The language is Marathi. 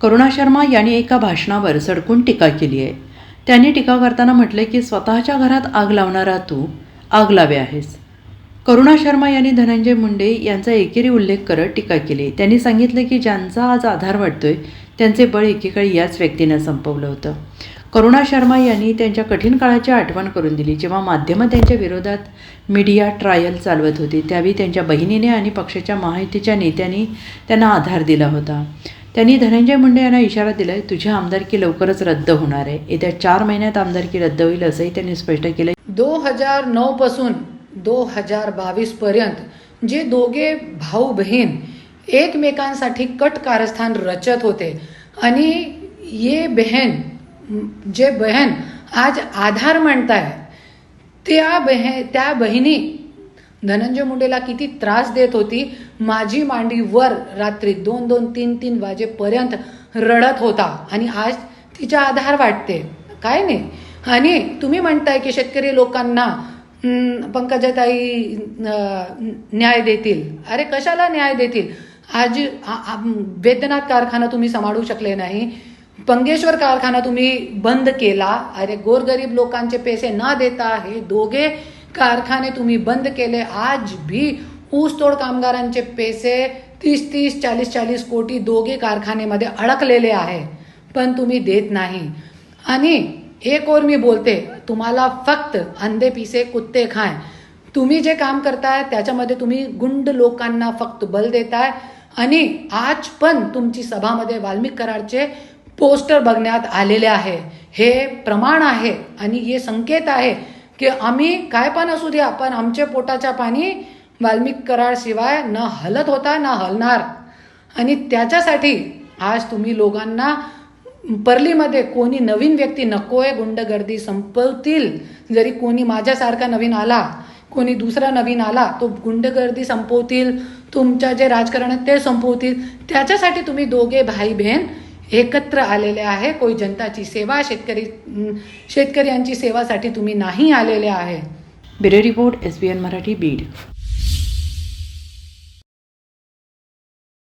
करुणा शर्मा यांनी एका भाषणावर सडकून टीका केली आहे. त्यांनी टीका करताना म्हटले की स्वतःच्या घरात आग लावणारा तू आग लावे आहेस. करुणा शर्मा यांनी धनंजय मुंडे यांचा एकेरी उल्लेख करत टीका केली. त्यांनी सांगितले की ज्यांचा आज आधार वाटतोय त्यांचे बळ एकेकाळी याच व्यक्तीनं संपवलं होतं. करुणा शर्मा यांनी त्यांच्या कठीण काळाची आठवण करून दिली. जेव्हा माध्यमं त्यांच्या विरोधात मीडिया ट्रायल चालवत होती त्यावेळी त्यांच्या बहिणीने आणि पक्षाच्या महायुतीच्या नेत्यांनी त्यांना आधार दिला होता. त्यांनी धनंजय मुंडे यांना इशारा दिला तुझी आमदारकी लवकरच रद्द होणार आहे. येत्या चार महिन्यात आमदारकी रद्द होईल असंही त्यांनी स्पष्ट केलं दो हजार नऊ पासून दो हजार बावीस पर्यंत जे दोघे भाऊ बहीण एकमेकांसाठी कट कारस्थान रचत होते आणि ये बहन जे बहन आज आधार म्हणताय त्या बहे त्या बहिणी धनंजय मुंडेला किती त्रास देत होती. माझी मांडी वर रात्री दोन दोन तीन तीन वाजेपर्यंत रडत होता. आणि आज तिच्या आधार वाटते. काय नाही. आणि तुम्ही म्हणताय की शेतकरी लोकांना पंकजाताई न्याय देतील. अरे कशाला न्याय देतील? आज वेदनाथ कारखाना तुम्ही सांभाळू शकले नाही. पंगेश्वर कारखाना तुम्ही बंद केला. अरे गोरगरीब लोकांचे पैसे न देता हे दोघे कारखाने तुम्ही बंद केले आज भी ऊसतोड कामगारांचे पैसे तीस तीस चाळीस चाळीस कोटी दोघे कारखानेमध्ये अडकलेले आहे. पण तुम्ही देत नाही. आणि एक और मी बोलते तुम्हाला फक्त अंधे पिसे कुत्ते खाय. तुम्ही जे काम करताय त्याच्यामध्ये तुम्ही गुंड लोकांना फक्त बल देताय. आणि आज पण तुमची सभामध्ये वाल्मिक कराडचे पोस्टर बघण्यात आलेले आहे. हे प्रमाण आहे आणि हे संकेत आहे. की आम्ही काय पण असू द्या पण आमच्या पोटाच्या पाणी वाल्मिक करारशिवाय न हलत होता ना हलणार. आणि त्याच्यासाठी आज तुम्ही लोकांना परलीमध्ये कोणी नवीन व्यक्ती नको आहे गुंडगर्दी संपवतील. जरी कोणी माझ्यासारखा नवीन आला कोणी दुसरा नवीन आला तो गुंडगर्दी संपवतील तुमच्या जे राजकारण आहे ते संपवतील. त्याच्यासाठी तुम्ही दोघे भाई बहीण एकत्र आलेले आहे. कोई जनताची सेवा शेतकरी शेतकऱ्यांची सेवासाठी तुम्ही नाही आलेले आहे. Bureau report S B N Marathi Beed.